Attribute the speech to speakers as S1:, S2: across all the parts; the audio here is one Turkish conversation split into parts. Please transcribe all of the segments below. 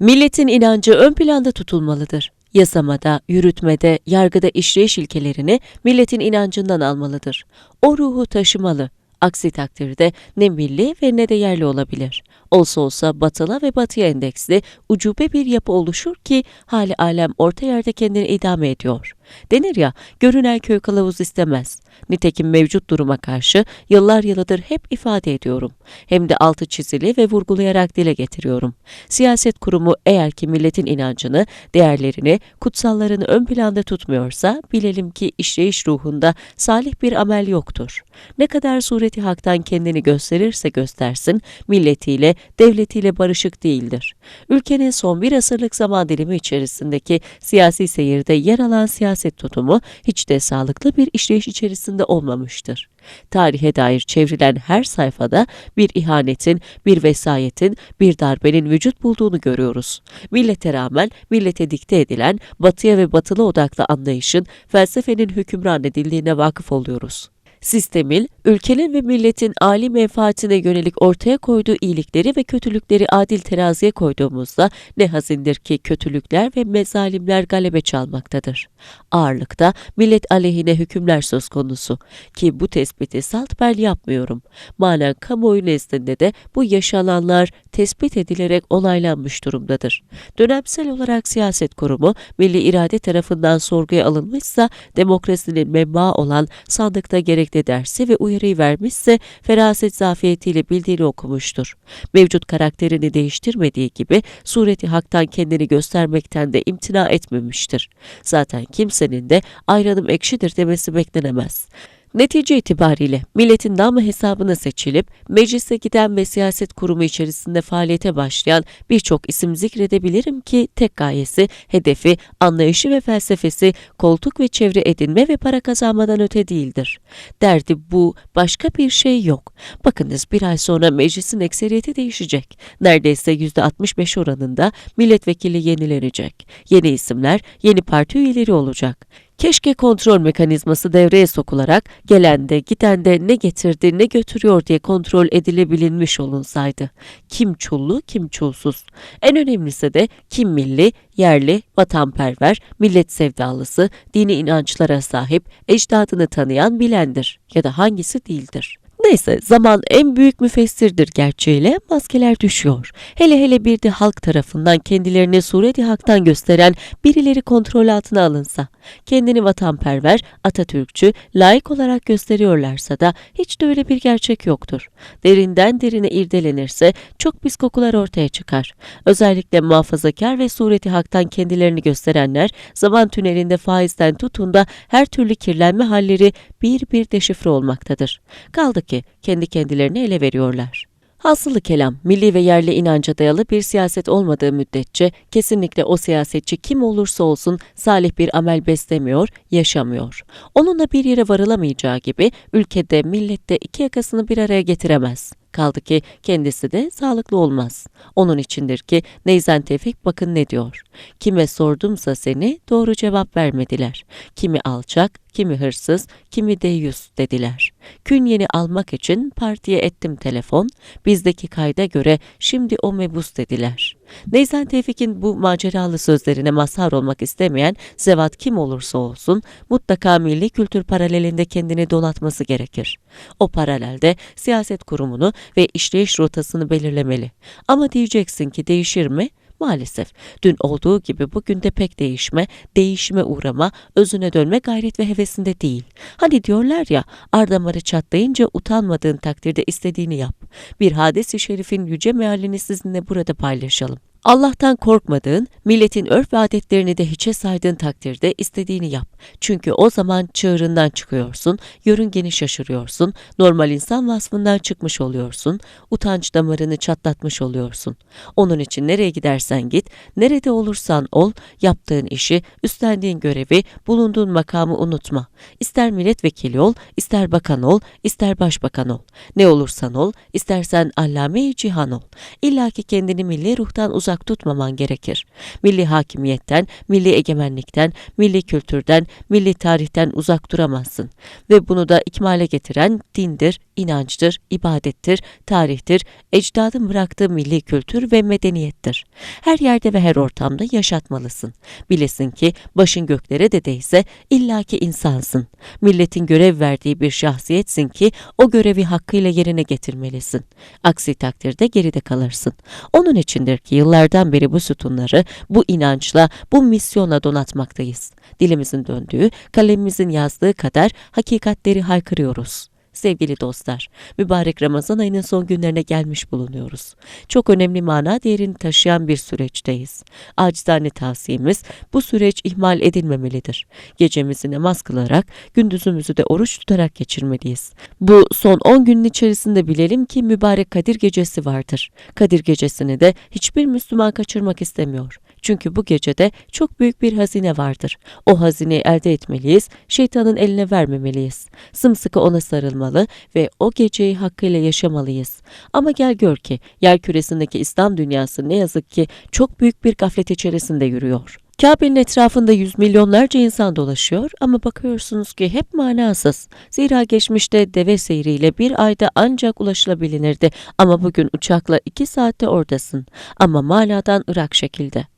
S1: Milletin inancı ön planda tutulmalıdır. Yasamada, yürütmede, yargıda işleyiş ilkelerini milletin inancından almalıdır. O ruhu taşımalı. Aksi takdirde ne milli ve ne de yerli olabilir. Olsa olsa batıla ve batıya endeksli ucube bir yapı oluşur ki hali alem orta yerde kendini idame ediyor. Denir ya, görünen köy kılavuz istemez. Nitekim mevcut duruma karşı yıllar yılıdır hep ifade ediyorum. Hem de altı çizili ve vurgulayarak dile getiriyorum. Siyaset kurumu eğer ki milletin inancını, değerlerini, kutsallarını ön planda tutmuyorsa bilelim ki işleyiş ruhunda salih bir amel yoktur. Ne kadar sureti haktan kendini gösterirse göstersin, milletiyle, devletiyle barışık değildir. Ülkenin son bir asırlık zaman dilimi içerisindeki siyasi seyirde yer alan siyaset tutumu hiç de sağlıklı bir işleyiş içerisinde olmamıştır. Tarihe dair çevrilen her sayfada bir ihanetin, bir vesayetin, bir darbenin vücut bulduğunu görüyoruz. Millete rağmen millete dikte edilen batıya ve batılı odaklı anlayışın felsefenin hükümran edildiğine vakıf oluyoruz sistemin, ülkenin ve milletin âli menfaatine yönelik ortaya koyduğu iyilikleri ve kötülükleri adil teraziye koyduğumuzda ne hazindir ki kötülükler ve mezalimler galebe çalmaktadır. Ağırlıkta millet aleyhine hükümler söz konusu ki bu tespiti salt ben yapmıyorum. Manen kamuoyu nezdinde de bu yaşananlar tespit edilerek onaylanmış durumdadır. Dönemsel olarak siyaset kurumu milli irade tarafından sorguya alınmışsa demokrasinin menba olan sandıkta gerekli dersi ve uyarıyı vermişse feraset zafiyetiyle bildiğini okumuştur. Mevcut karakterini değiştirmediği gibi sureti haktan kendini göstermekten de imtina etmemiştir. Zaten kimsenin de ayranım ekşidir demesi beklenemez. Netice itibariyle milletin namı hesabına seçilip meclise giden ve siyaset kurumu içerisinde faaliyete başlayan birçok isim zikredebilirim ki tek gayesi, hedefi, anlayışı ve felsefesi koltuk ve çevre edinme ve para kazanmadan öte değildir. Derdi bu, başka bir şey yok. Bakınız bir ay sonra meclisin ekseriyeti değişecek. Neredeyse yüzde 65 oranında milletvekili yenilenecek. Yeni isimler, yeni parti üyeleri olacak. Keşke kontrol mekanizması devreye sokularak gelen de giden de ne getirdi ne götürüyor diye kontrol edilebilinmiş olunsaydı. Kim çullu kim çulsuz. En önemlisi de kim milli, yerli, vatanperver, millet sevdalısı, dini inançlara sahip, ecdadını tanıyan bilendir ya da hangisi değildir. Neyse zaman en büyük müfessirdir gerçeğiyle maskeler düşüyor. Hele hele bir de halk tarafından kendilerini sureti haktan gösteren birileri kontrol altına alınsa, kendini vatanperver, Atatürkçü, layık olarak gösteriyorlarsa da hiç de öyle bir gerçek yoktur. Derinden derine irdelenirse çok pis kokular ortaya çıkar. Özellikle muhafazakar ve sureti haktan kendilerini gösterenler zaman tünelinde faizden tutun da her türlü kirlenme halleri bir bir deşifre olmaktadır. Kaldı ki kendi kendilerini ele veriyorlar. Hasılı kelam, milli ve yerli inanca dayalı bir siyaset olmadığı müddetçe kesinlikle o siyasetçi kim olursa olsun salih bir amel beslemiyor, yaşamıyor. Onunla bir yere varılamayacağı gibi ülkede, millette iki yakasını bir araya getiremez. Kaldı ki kendisi de sağlıklı olmaz. Onun içindir ki Neyzen Tevfik bakın ne diyor. Kime sordumsa seni doğru cevap vermediler. Kimi alçak, kimi hırsız, kimi deyyus dediler. Künyeni almak için partiye ettim telefon, bizdeki kayda göre şimdi o mebus dediler. Neyzen Tevfik'in bu maceralı sözlerine mazhar olmak istemeyen zevat kim olursa olsun mutlaka milli kültür paralelinde kendini donatması gerekir. O paralelde siyaset kurumunu ve işleyiş rotasını belirlemeli. Ama diyeceksin ki değişir mi? Maalesef dün olduğu gibi bugün de pek değişme, değişime uğrama, özüne dönme gayret ve hevesinde değil. Hani diyorlar ya ardamarı çatlayınca utanmadığın takdirde istediğini yap. Bir hadis-i şerifin yüce mealini sizinle burada paylaşalım. Allah'tan korkmadığın, milletin örf ve adetlerini de hiçe saydığın takdirde istediğini yap. Çünkü o zaman çığırından çıkıyorsun, yörüngeni şaşırıyorsun, normal insan vasfından çıkmış oluyorsun, utanç damarını çatlatmış oluyorsun. Onun için nereye gidersen git, nerede olursan ol, yaptığın işi, üstlendiğin görevi, bulunduğun makamı unutma. İster milletvekili ol, ister bakan ol, ister başbakan ol. Ne olursan ol, istersen allame-i cihan ol. İlla ki kendini milli ruhtan uzak uzak tutmaman gerekir. Milli hakimiyetten, milli egemenlikten, milli kültürden, milli tarihten uzak duramazsın. Ve bunu da ikmale getiren dindir, inançtır, ibadettir, tarihtir, ecdadın bıraktığı milli kültür ve medeniyettir. Her yerde ve her ortamda yaşatmalısın. Bilesin ki başın göklere de değse illaki insansın. Milletin görev verdiği bir şahsiyetsin ki o görevi hakkıyla yerine getirmelisin. Aksi takdirde geride kalırsın. Onun içindir ki yıllardan beri bu sütunları bu inançla, bu misyonla donatmaktayız. Dilimizin döndüğü, kalemimizin yazdığı kadar hakikatleri haykırıyoruz. Sevgili dostlar, mübarek Ramazan ayının son günlerine gelmiş bulunuyoruz. Çok önemli mana değerini taşıyan bir süreçteyiz. Acizane tavsiyemiz bu süreç ihmal edilmemelidir. Gecemizi namaz kılarak, gündüzümüzü de oruç tutarak geçirmeliyiz. Bu son 10 günün içerisinde bilelim ki mübarek Kadir Gecesi vardır. Kadir Gecesini de hiçbir Müslüman kaçırmak istemiyor. Çünkü bu gecede çok büyük bir hazine vardır. O hazineyi elde etmeliyiz, şeytanın eline vermemeliyiz. Sımsıkı ona sarılmalı ve o geceyi hakkıyla yaşamalıyız. Ama gel gör ki yer küresindeki İslam dünyası ne yazık ki çok büyük bir gaflet içerisinde yürüyor. Kabe'nin etrafında yüz milyonlarca insan dolaşıyor ama bakıyorsunuz ki hep manasız. Zira geçmişte deve seyriyle bir ayda ancak ulaşılabilirdi ama bugün uçakla iki saatte oradasın. Ama manadan ırak şekilde.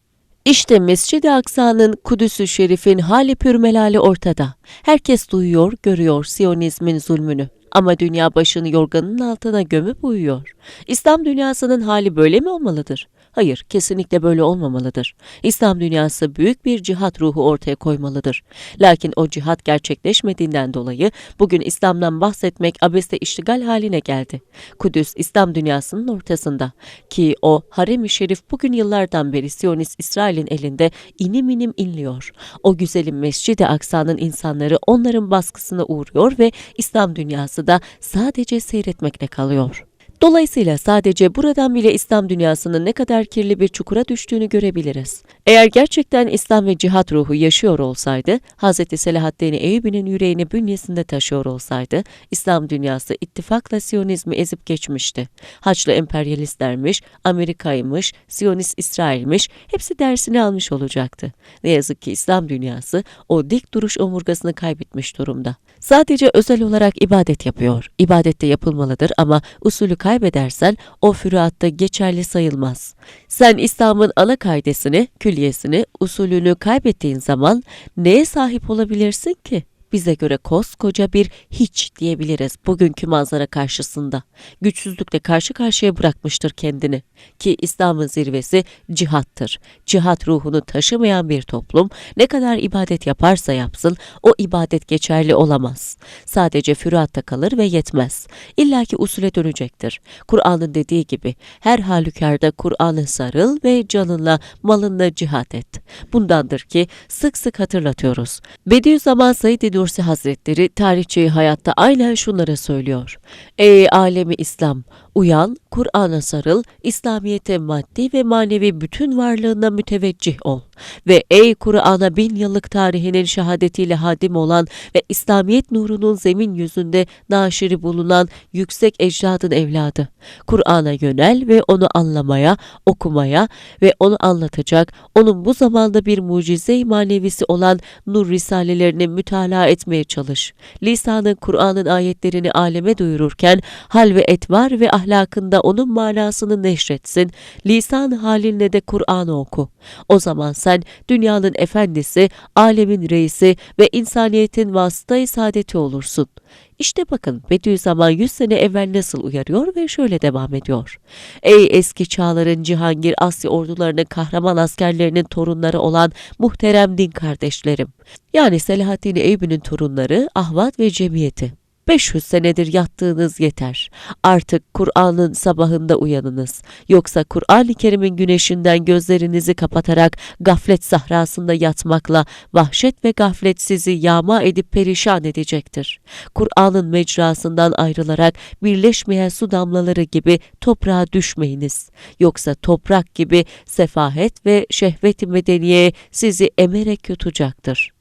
S1: İşte Mescid-i Aksa'nın Kudüs-ü Şerif'in hali pürmelali ortada. Herkes duyuyor, görüyor Siyonizmin zulmünü. Ama dünya başını yorganın altına gömüp uyuyor. İslam dünyasının hali böyle mi olmalıdır? Hayır, kesinlikle böyle olmamalıdır. İslam dünyası büyük bir cihat ruhu ortaya koymalıdır. Lakin o cihat gerçekleşmediğinden dolayı bugün İslam'dan bahsetmek abeste iştigal haline geldi. Kudüs İslam dünyasının ortasında ki o harem-i şerif bugün yıllardan beri Siyonist İsrail'in elinde inim inim inliyor. O güzelim Mescid-i Aksa'nın insanları onların baskısına uğruyor ve İslam dünyası da sadece seyretmekle kalıyor. Dolayısıyla sadece buradan bile İslam dünyasının ne kadar kirli bir çukura düştüğünü görebiliriz. Eğer gerçekten İslam ve cihat ruhu yaşıyor olsaydı, Hz. Selahaddin Eyyubi'nin yüreğini bünyesinde taşıyor olsaydı, İslam dünyası ittifakla Siyonizmi ezip geçmişti. Haçlı emperyalistlermiş, Amerika'ymış, Siyonist İsrail'miş, hepsi dersini almış olacaktı. Ne yazık ki İslam dünyası o dik duruş omurgasını kaybetmiş durumda. Sadece özel olarak ibadet yapıyor. İbadette yapılmalıdır ama usulü kaybedersen o füruatta geçerli sayılmaz. Sen İslam'ın ana kaidesini, külliyesini, usulünü kaybettiğin zaman neye sahip olabilirsin ki? Bize göre koskoca bir hiç diyebiliriz bugünkü manzara karşısında. Güçsüzlükle karşı karşıya bırakmıştır kendini. Ki İslam'ın zirvesi cihattır. Cihat ruhunu taşımayan bir toplum ne kadar ibadet yaparsa yapsın o ibadet geçerli olamaz. Sadece füruatta kalır ve yetmez. İlla ki usule dönecektir. Kur'an'ın dediği gibi her halükarda Kur'an'ı sarıl ve canınla malınla cihat et. Bundandır ki sık sık hatırlatıyoruz. Bediüzzaman Said Nursi Hazretleri tarihçeyi hayatta aynen şunlara söylüyor. Ey alemi İslam! Uyan, Kur'an'a sarıl, İslamiyete maddi ve manevi bütün varlığına müteveccih ol. Ve ey Kur'an'a bin yıllık tarihinin şehadetiyle hadim olan ve İslamiyet nurunun zemin yüzünde naşiri bulunan yüksek ecdadın evladı. Kur'an'a yönel ve onu anlamaya, okumaya ve onu anlatacak, onun bu zamanda bir mucize manevisi olan nur risalelerini mütalaa etmeye çalış. Lisanın Kur'an'ın ayetlerini aleme duyururken hal ve etvar ve ahlakında onun manasını neşretsin, lisan halinle de Kur'an'ı oku. O zaman sen dünyanın efendisi, alemin reisi ve insaniyetin vasıtayı saadeti olursun. İşte bakın Bediüzzaman 100 sene evvel nasıl uyarıyor ve şöyle devam ediyor. Ey eski çağların Cihangir Asya ordularının kahraman askerlerinin torunları olan muhterem din kardeşlerim. Yani Selahaddin Eyyubi'nin torunları Ahvat ve Cemiyeti. 500 senedir yattığınız yeter. Artık Kur'an'ın sabahında uyanınız. Yoksa Kur'an-ı Kerim'in güneşinden gözlerinizi kapatarak gaflet sahrasında yatmakla vahşet ve gaflet sizi yağma edip perişan edecektir. Kur'an'ın mecrasından ayrılarak birleşmeyen su damlaları gibi toprağa düşmeyiniz. Yoksa toprak gibi sefahet ve şehvet-i medeniye sizi emerek yutacaktır.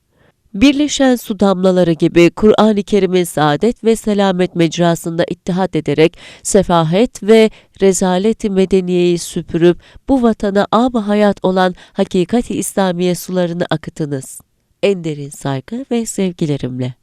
S1: Birleşen su damlaları gibi Kur'an-ı Kerim'in saadet ve selamet mecrasında ittihat ederek sefahet ve rezaleti medeniyeyi süpürüp bu vatana ab hayat olan hakikati İslamiye sularını akıtınız. En derin saygı ve sevgilerimle.